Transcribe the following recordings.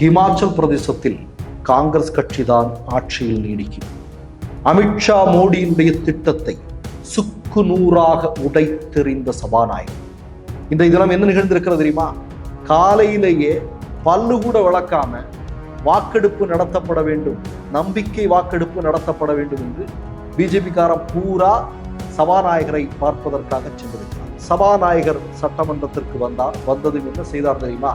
ஹிமாச்சல் பிரதேசத்தில் காங்கிரஸ் கட்சிதான் ஆட்சியில் நீடிக்கும். அமித்ஷா மோடியினுடைய திட்டத்தை சுக்கு நூறாக உடைத்தெறிந்த சபாநாயகர். இந்த தினம் என்ன நிகழ்ந்திருக்கிறது தெரியுமா? காலையிலேயே பல்லு கூட விளக்காம வாக்கெடுப்பு நடத்தப்பட வேண்டும் நம்பிக்கை வாக்கெடுப்பு நடத்தப்பட வேண்டும் என்று பிஜேபிக்காரன் பூரா சபாநாயகரை பார்ப்பதற்காக சென்றிருக்கிறார். சபாநாயகர் சட்டமன்றத்திற்கு வந்தார் வந்ததும் என்ன செய்தார் தெரியுமா?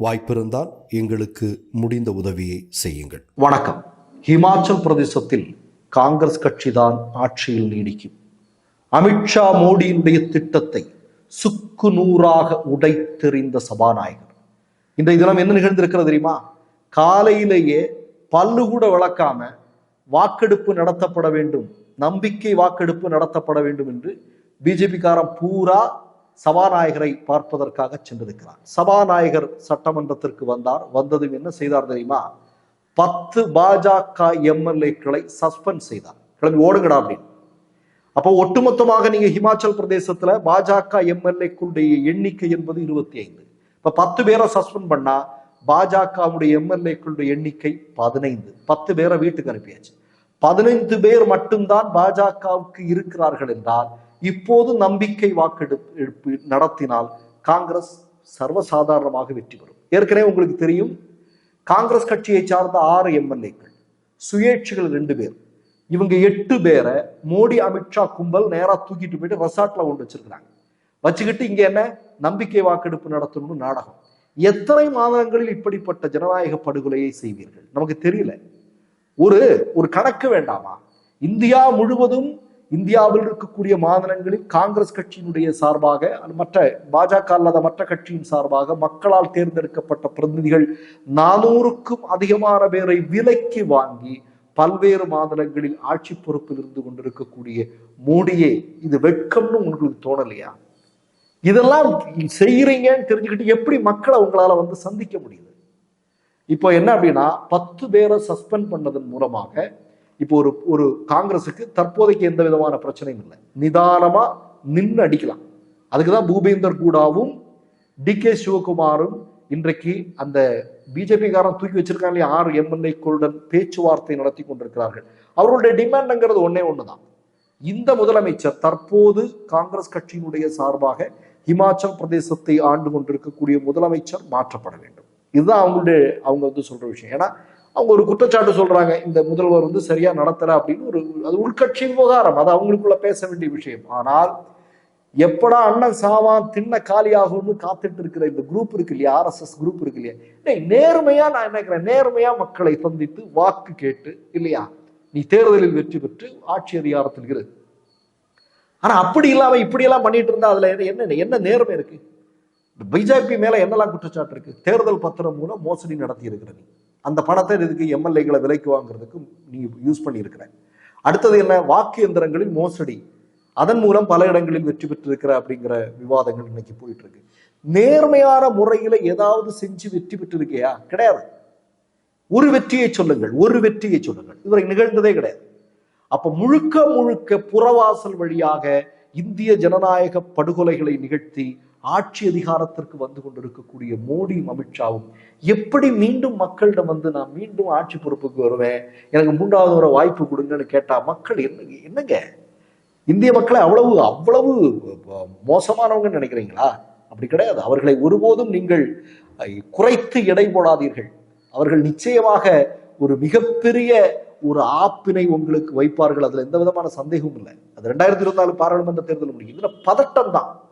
வாய்ப்பிருந்தால் எங்களுக்கு முடிந்த உதவியை செய்யுங்கள். வணக்கம். ஹிமாச்சல் பிரதேசத்தில் காங்கிரஸ் கட்சிதான் ஆட்சியில் நீடிக்கும். அமித்ஷா மோடியினுடைய திட்டத்தை சுக்கு நூறாக உடைத்தெறிந்த சபாநாயகர். இந்த தினம் என்ன நிகழ்ந்திருக்கிறது தெரியுமா? காலையிலேயே பல்லு கூட விளக்காம வாக்கெடுப்பு நடத்தப்பட வேண்டும் நம்பிக்கை வாக்கெடுப்பு நடத்தப்பட வேண்டும் என்று பிஜேபிக்காரன் பூரா சபாநாயகரை பார்ப்பதற்காக சென்றிருக்கிறார். சபாநாயகர் சட்டமன்றத்திற்கு வந்தார். வந்ததும் என்ன செய்தார் தெரியுமா? பத்து பாஜக எம்எல்ஏக்களை சஸ்பெண்ட் செய்தார். கிளம்பி ஓடுங்கடா அப்படின்னு. அப்போ ஒட்டுமொத்தமாக நீங்க ஹிமாச்சல் பிரதேசத்துல பாஜக எம்எல்ஏக்களுடைய எண்ணிக்கை என்பது இருபத்தி ஐந்து இப்ப பத்து பேரை சஸ்பெண்ட் பண்ணா பாஜகவுடைய எம்எல்ஏக்களுடைய எண்ணிக்கை பதினைந்து. பத்து பேரை வீட்டுக்கு அனுப்பியாச்சு. பதினைந்து பேர் மட்டும்தான் பாஜகவுக்கு இருக்கிறார்கள் என்றால் இப்போது நம்பிக்கை வாக்கெடுப்பு எடுப்பு நடத்தினால் காங்கிரஸ் சர்வசாதாரணமாக வெற்றி பெறும். ஏற்கனவே உங்களுக்கு தெரியும் காங்கிரஸ் கட்சியை சார்ந்த ஆறு எம்எல்ஏக்கள் சுயேட்சிகள் ரெண்டு பேர். இவங்க எட்டு பேரை மோடி அமித்ஷா கும்பல் நேரா தூக்கிட்டு போயிட்டு ரெசார்ட்ல கொண்டு வச்சிருக்கிறாங்க. வச்சுக்கிட்டு இங்க என்ன? நம்பிக்கை வாக்கெடுப்பு நடத்தணும்னு நாடகம். எத்தனை மாதங்களில் இப்படிப்பட்ட ஜனநாயக படுகொலையை செய்வீர்கள்? நமக்கு தெரியல. ஒரு ஒரு கணக்கு வேண்டாமா? இந்தியா முழுவதும் இந்தியாவில் இருக்கக்கூடிய மாநிலங்களில் காங்கிரஸ் கட்சியினுடைய சார்பாக மற்ற பாஜக அல்லாத மற்ற கட்சியின் சார்பாக மக்களால் தேர்ந்தெடுக்கப்பட்ட பிரதிநிதிகள் நானூறுக்கும் அதிகமான பேரை விலைக்கு வாங்கி பல்வேறு மாநிலங்களில் ஆட்சி பொறுப்பில் இருந்து கொண்டிருக்கக்கூடிய மோடியே இது வெட்கம்னு உங்களுக்கு தோணலையா? இதெல்லாம் செய்யறீங்கன்னு தெரிஞ்சுக்கிட்டு எப்படி மக்களை உங்களால வந்து சந்திக்க முடியுது? இப்போ என்ன அப்படின்னா பத்து பேரை சஸ்பெண்ட் பண்ணதன் மூலமாக இப்போ ஒரு ஒரு காங்கிரஸுக்கு தற்போதைக்கு எந்த விதமான பிரச்சனையும் இல்லை. நிதானமா நின்று அடிக்கலாம். அதுக்கு தான் பூபேந்தர் கூடாவும் டி கே சிவகுமாரும் இன்றைக்கு அந்த பிஜேபிக்காரன் தூக்கி வச்சிருக்காங்களே ஆறு எம்எல்ஏக்களுடன் பேச்சுவார்த்தை நடத்தி கொண்டிருக்கிறார்கள். அவர்களுடைய டிமாண்டுங்கிறது ஒன்னே ஒண்ணுதான். இந்த முதலமைச்சர் தற்போது காங்கிரஸ் கட்சியினுடைய சார்பாக இமாச்சல் பிரதேசத்தை ஆண்டு கொண்டிருக்கக்கூடிய முதலமைச்சர் மாற்றப்பட வேண்டும். இதுதான் அவங்களுடைய அவங்க வந்து சொல்ற விஷயம். ஏன்னா அவங்க ஒரு குற்றச்சாட்டு சொல்றாங்க இந்த முதல்வர் வந்து சரியா நடத்தல அப்படின்னு ஒரு அது உள்கட்சி விவகாரம் அது அவங்களுக்குள்ள பேச வேண்டிய விஷயம். ஆனால் எப்படா அண்ணன் சாவான் தின்ன காலியாகும்னு காத்துட்டு இருக்கிற இந்த குரூப் இருக்கு இல்லையா ஆர்எஸ்எஸ் குரூப் இருக்கு இல்லையா? டேய், நேர்மையா நான் நினைக்கிறேன் நேர்மையா மக்களை சந்தித்து வாக்கு கேட்டு இல்லையா? நீ தேர்தலில் வெற்றி பெற்று ஆட்சி அதிகாரத்தில் இரு. ஆனா அப்படி இல்லாம இப்படி எல்லாம் பண்ணிட்டு இருந்தா அதுல என்ன என்ன நேர்மை இருக்கு? பிஜேபி மேல என்னெல்லாம் குற்றச்சாட்டு இருக்கு? தேர்தல் பத்திரம் மூலம் மோசடி நடத்தி இருக்கிறது அந்த பணத்தை இதுக்கு எம்எல்ஏக்களை விலைக்கு வாங்குறதுக்கு நீ யூஸ் பண்ணியிருக்கிற அடுத்தது என்ன? வாக்கு எந்திரங்களில் மோசடி. அதன் மூலம் பல இடங்களில் வெற்றி பெற்றிருக்கிற அப்படிங்கிற விவாதங்கள் இன்னைக்கு போயிட்டு இருக்கு நேர்மையான முறையில ஏதாவது செஞ்சு வெற்றி பெற்றிருக்கியா? கிடையாது. ஒரு வெற்றியை சொல்லுங்கள் ஒரு வெற்றியை சொல்லுங்கள். இதுவரை நிகழ்ந்ததே கிடையாது. அப்ப முழுக்க முழுக்க புறவாசல் வழியாக இந்திய ஜனநாயக படுகொலைகளை நிகழ்த்தி ஆட்சி அதிகாரத்திற்கு வந்து கொண்டிருக்கக்கூடிய மோடியும் அமித்ஷாவும் எப்படி மீண்டும் மக்களிடம் வந்து நான் மீண்டும் ஆட்சி பொறுப்புக்கு வருவேன்? எனக்கு மூன்றாவது ஒரு வாய்ப்பு கொடுங்கன்னு கேட்டா மக்கள் என்ன என்னங்க? இந்திய மக்களை அவ்வளவு அவ்வளவு மோசமானவங்கன்னு நினைக்கிறீங்களா? அப்படி கிடையாது. அவர்களை ஒருபோதும் நீங்கள் குறைத்து எடை போடாதீர்கள். அவர்கள் நிச்சயமாக ஒரு மிகப்பெரிய ஒரு ஆப்பினை உங்களுக்கு வைப்பார்கள். அதுல எந்த விதமான சந்தேகமும் இல்லை. அது ரெண்டாயிரத்தி இருபத்தி நாலு பாராளுமன்ற தேர்தல் முடியும். இதுல பதட்டம் தான்.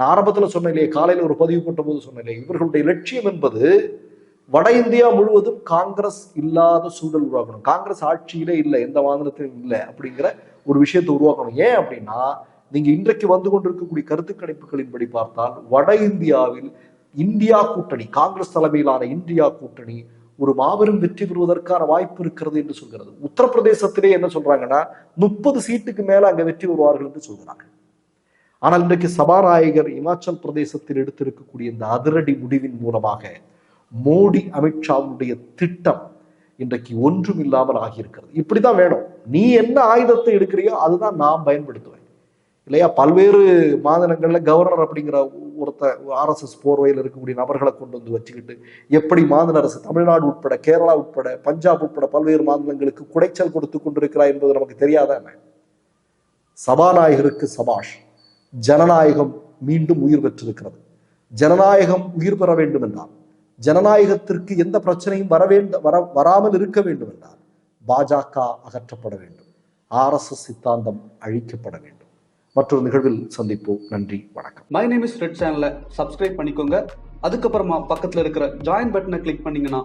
நான் ஆரம்பத்துல சொன்னேன் இல்லையே ஒரு பதிவு போட்ட போது சொன்னேன் இவர்களுடைய லட்சியம் என்பது வட இந்தியா முழுவதும் காங்கிரஸ் இல்லாத சூழல் உருவாக்கணும். காங்கிரஸ் ஆட்சியிலே இல்லை எந்த மாநிலத்திலும் இல்லை அப்படிங்கிற ஒரு விஷயத்தை உருவாக்கணும். ஏன் அப்படின்னா நீங்க இன்றைக்கு வந்து கொண்டிருக்கக்கூடிய கருத்து கணிப்புகளின்படி பார்த்தால் வட இந்தியாவில் இந்தியா கூட்டணி காங்கிரஸ் தலைமையிலான இந்தியா கூட்டணி ஒரு மாபெரும் வெற்றி பெறுவதற்கான வாய்ப்பு இருக்கிறது என்று சொல்கிறது. உத்தரப்பிரதேசத்திலே என்ன சொல்றாங்கன்னா முப்பது சீட்டுக்கு மேல அங்க வெற்றி பெறுவார்கள் என்று சொல்கிறார்கள் ஆனால் இன்றைக்கு சபாநாயகர் இமாச்சல் பிரதேசத்தில் எடுத்திருக்கக்கூடிய இந்த அதிரடி முடிவின் மூலமாக மோடி அமித்ஷாவுடைய திட்டம் இன்றைக்கு ஒன்றும் இல்லாமல் ஆகியிருக்கிறது. இப்படிதான் வேணும். நீ என்ன ஆயுதத்தை எடுக்கிறியோ அதுதான் நான் பயன்படுத்துவேன். இல்லையா? பல்வேறு மாநிலங்களில் கவர்னர் அப்படிங்கிற ஒருத்த ஆர்எஸ்எஸ் போர்வையில் இருக்கக்கூடிய நபர்களை கொண்டு வந்து வச்சுக்கிட்டு எப்படி மாநில அரசு தமிழ்நாடு உட்பட கேரளா உட்பட பஞ்சாப் உட்பட பல்வேறு மாநிலங்களுக்கு குடைச்சல் கொடுத்து கொண்டிருக்கிறார் என்பது நமக்கு தெரியாத சபாநாயகருக்கு சபாஷ். ஜனநாயகம் மீண்டும் உயிர் பெற்றிருக்கிறது. ஜனநாயகம் உயிர் பெற வேண்டும் என்றால் ஜனநாயகத்திற்கு எந்த பிரச்சனையும் வர வேண்ட வர வராமல் இருக்க வேண்டும் என்றால் பாஜக அகற்றப்பட வேண்டும். ஆர்எஸ்எஸ் சித்தாந்தம் அழிக்கப்பட வேண்டும். மற்றொரு நிகழ்வில் சந்திப்போம். நன்றி வணக்கம். மை நேம் இஸ் ரெட் சேனலை சப்ஸ்கிரைப் பண்ணிக்கோங்க. அதுக்கப்புறமா பக்கத்தில் இருக்கிற ஜாயின் பட்டனை கிளிக் பண்ணீங்கன்னா